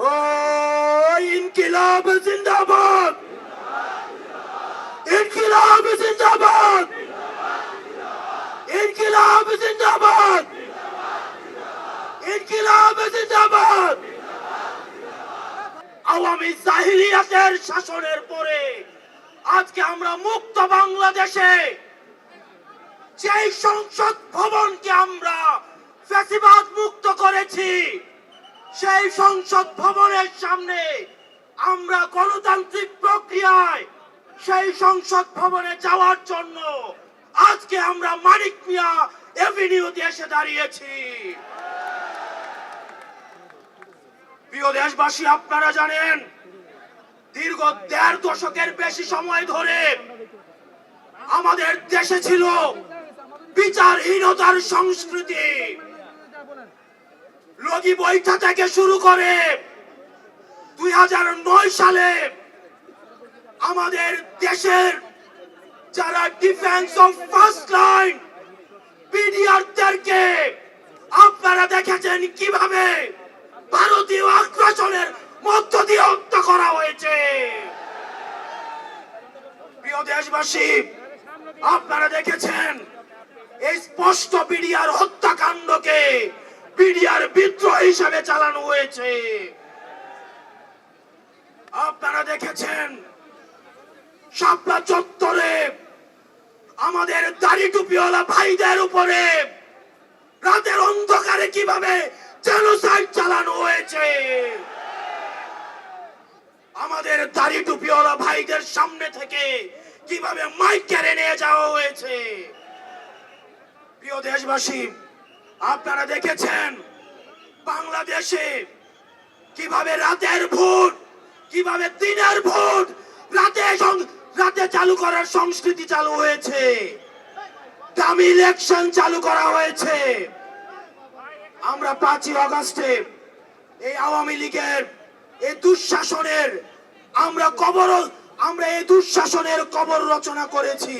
ও ইনকিলাব জিন্দাবাদ ইনকিলাব জিন্দাবাদ ইনকিলাব জিন্দাবাদ ইনকিলাব জিন্দাবাদ আওয়ামী জাহিলিয়াতের শাসনের পরে আজকে আমরা মুক্ত বাংলাদেশে, যেই সংসদ ভবনকে আমরা ফ্যাসিবাদ মুক্ত করেছি সেই সংসদ ভবনের সামনে আমরা গণতান্ত্রিক প্রক্রিয়ায় সেই সংসদ ভবনে যাওয়ার জন্য আজকে আমরা মানিক মিয়া এভিনিউতে এসে দাঁড়িয়েছি। প্রিয় দেশবাসী, আপনারা জানেন, দীর্ঘ দেড় দশকের বেশি সময় ধরে আমাদের দেশে ছিল বিচারহীনতার সংস্কৃতি। লগি বৈঠা থেকে শুরু করে দুই হাজার নয় সালে আমাদের দেশের যারা ডিফেন্স অফ ফার্স্ট লাইন পিডিআরদেরকে আপনারা দেখেছেন কীভাবে ভারতীয় আগ্রাসনের মধ্য দিয়ে হত্যা করা হয়েছে। প্রিয় দেশবাসী, আপনারা দেখেছেন এই স্পষ্ট বিডিআর হত্যাকাণ্ডকে বিডিআর বিদ্রোহ হিসাবে চালানো হয়েছে। আপনারা দেখেছেন শাপলা চত্বরে আমাদের দাড়ি টুপিওয়ালা ভাইদের উপরে রাতের অন্ধকারে কীভাবে চালানো হয়েছে? আমাদের দাড়ি টুপিওয়ালা ভাইদের সামনে থেকে কীভাবে মাইক কেড়ে নিয়ে যাওয়া হয়েছে? প্রিয় দেশবাসী আপনারা দেখেছেন বাংলাদেশে কীভাবে রাতের ভোট, কীভাবে দিনের ভোট, রাতে রাতে চালু করার সংস্কৃতি চালু হয়েছে। দামি ইলেকশন চালু করা হয়েছে। আমরা পাঁচই অগস্টে এই আওয়ামী লীগের, এই দুঃশাসনের, আমরা কবর, আমরা এই দুঃশাসনের কবর রচনা করেছি।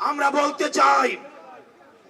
আমরা বলতে চাই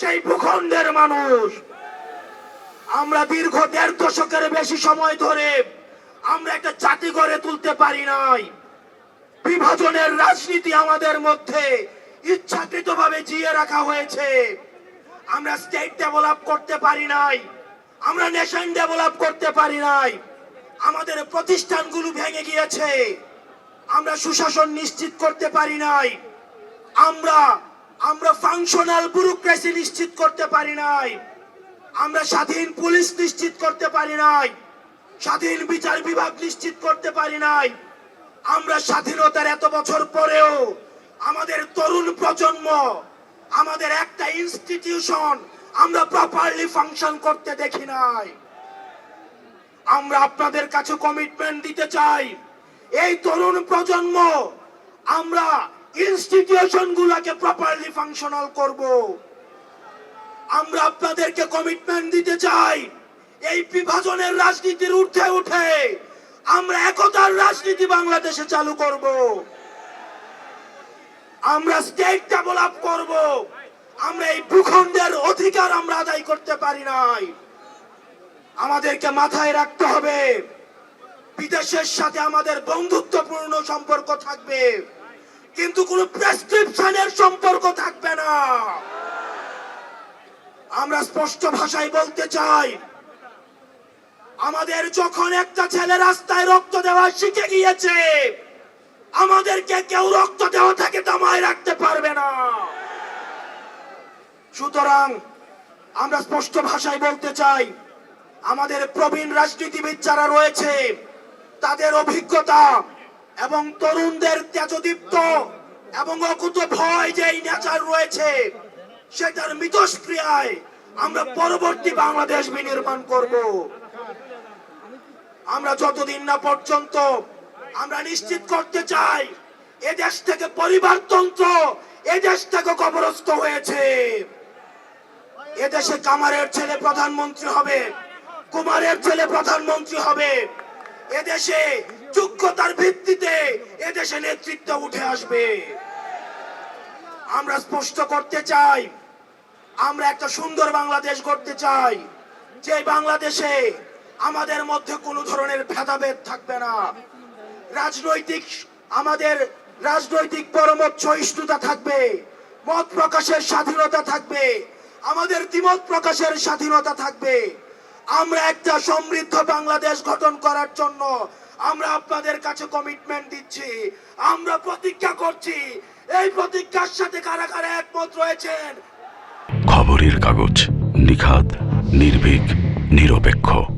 সেই ভূখণ্ডের মানুষ। আমরা দীর্ঘ দেড় দশকের বেশি সময় ধরে আমরা একটা জাতি গড়ে তুলতে পারি নাই। বিভাজনের রাজনীতি আমাদের মধ্যে ইচ্ছাকৃতভাবে জিয়ে রাখা হয়েছে। আমরা স্টেট ডেভেলপ করতে পারি নাই। আমরা নেশন ডেভেলপ করতে পারি নাই। আমাদের প্রতিষ্ঠানগুলো ভেঙে গিয়েছে। আমরা সুশাসন নিশ্চিত করতে পারি নাই। আমরা আমরা ফাংশনাল ব্যুরোক্রেসি নিশ্চিত করতে পারি নাই। আমরা স্বাধীন পুলিশ নিশ্চিত করতে পারি নাই। স্বাধীন বিচার বিভাগ নিশ্চিত করতে পারি নাই। আমরা স্বাধীনতার এত বছর পরেও আমাদের তরুণ প্রজন্ম, আমাদের একটা ইনস্টিটিউশন আমরা প্রপারলি ফাংশন করতে দেখি নাই। আমরা আপনাদের কাছে কমিটমেন্ট দিতে চাই। এই তরুণ প্রজন্ম, আমরা ইনস্টিটিউশন গুলাকে প্রপারলি ফাংশনাল করব। আমরা আপনাদেরকে কমিটমেন্ট দিতে চাই। এই বিভাজনের রাজনীতির উঠে উঠে আমরা একতার রাজনীতি বাংলাদেশে চালু করব। আমরা স্টেট ডেভেলপ করব। আমরা এই ভূখণ্ডের অধিকার আমরা আদায় করতে পারি নাই। আমাদেরকে মাথায় রাখতে হবে। বিদেশের সাথে আমাদের বন্ধুত্বপূর্ণ সম্পর্ক থাকবে। কিন্তু কোনো প্রেসক্রিপশনের সম্পর্ক থাকবে না। আমরা স্পষ্ট ভাষায় বলতে চাই, আমাদের যখন একটা ছেলে রাস্তায় রক্ত দেওয়া শিখে গিয়েছে, আমাদেরকে কেউ রক্ত দেওয়া থেকে দমায় রাখতে পারবে না। সুতরাং আমরা স্পষ্ট ভাষায় বলতে চাই, আমাদের প্রবীণ রাজনীতিবিদ যারা রয়েছে, তাদের অভিজ্ঞতা এবং তরুণদের তেজদীপ্ত এবং অকুত ভয় যে নেচার রয়েছে, সেটার মিতস্ক্রিয়ায় আমরা পরবর্তী বাংলাদেশ বিনির্মাণ করব। আমরা যতদিন না পর্যন্ত আমরা নিশ্চিত করতে চাই, এদেশ থেকে পরিবারতন্ত্র এদেশ থেকে কবরস্থ হয়েছে। এদেশে কামারের ছেলে প্রধানমন্ত্রী হবে, কুমারের ছেলে প্রধানমন্ত্রী হবে। এদেশে যোগ্যতার ভিত্তিতে এদেশে নেতৃত্ব উঠে আসবে। আমরা স্পষ্ট করতে চাই, আমরা একটা সুন্দর বাংলাদেশ করতে চাই, যে বাংলাদেশে আমাদের মধ্যে কোনো ধরনের ভেদাভেদ থাকবে না। রাজনৈতিক, আমাদের রাজনৈতিক পরমত সহিষ্ণুতা থাকবে, মত প্রকাশের স্বাধীনতা থাকবে, আমাদের দ্বিমত প্রকাশের স্বাধীনতা থাকবে। আমরা একটা সমৃদ্ধ বাংলাদেশ গঠন করার জন্য আমরা আপনাদের কাছে কমিটমেন্ট দিচ্ছি। আমরা প্রতিজ্ঞা করছি। এই প্রতিজ্ঞার সাথে কারা কারা একমত রয়েছেন। খবরের কাগজ নিখাত নির্ভীক, নিরপেক্ষ।